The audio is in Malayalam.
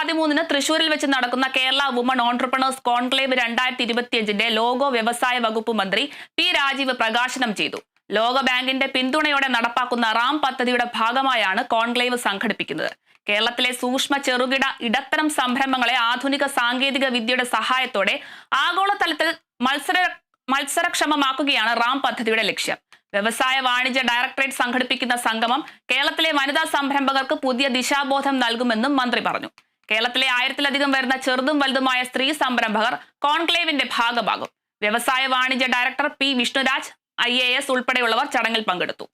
പതിമൂന്നിന് തൃശൂരിൽ വെച്ച് നടക്കുന്ന കേരള വുമൺ ഓൺട്രപ്രണേഴ്സ് കോൺക്ലേവ് രണ്ടായിരത്തി ഇരുപത്തിയഞ്ചിന്റെ ലോഗോ വ്യവസായ വകുപ്പ് മന്ത്രി പി രാജീവ് പ്രകാശനം ചെയ്തു. ലോകബാങ്കിന്റെ പിന്തുണയോടെ നടപ്പാക്കുന്ന റാം പദ്ധതിയുടെ ഭാഗമായാണ് കോൺക്ലേവ് സംഘടിപ്പിക്കുന്നത്. കേരളത്തിലെ സൂക്ഷ്മ ചെറുകിട ഇടത്തരം സംരംഭങ്ങളെ ആധുനിക സാങ്കേതിക വിദ്യയുടെ സഹായത്തോടെ ആഗോളതലത്തിൽ മത്സര മത്സരക്ഷമമാക്കുകയാണ് റാം പദ്ധതിയുടെ ലക്ഷ്യം. വ്യവസായ വാണിജ്യ ഡയറക്ടറേറ്റ് സംഘടിപ്പിക്കുന്ന സംഗമം കേരളത്തിലെ വനിതാ സംരംഭകർക്ക് പുതിയ ദിശാബോധം നൽകുമെന്നും മന്ത്രി പറഞ്ഞു. കേരളത്തിലെ ആയിരത്തിലധികം വരുന്ന ചെറുതും വലുതുമായ സ്ത്രീ സംരംഭകർ കോൺക്ലേവിന്റെ ഭാഗമാകും. വ്യവസായ വാണിജ്യ ഡയറക്ടർ പി വിഷ്ണുരാജ് ഐ ഉൾപ്പെടെയുള്ളവർ ചടങ്ങിൽ പങ്കെടുത്തു.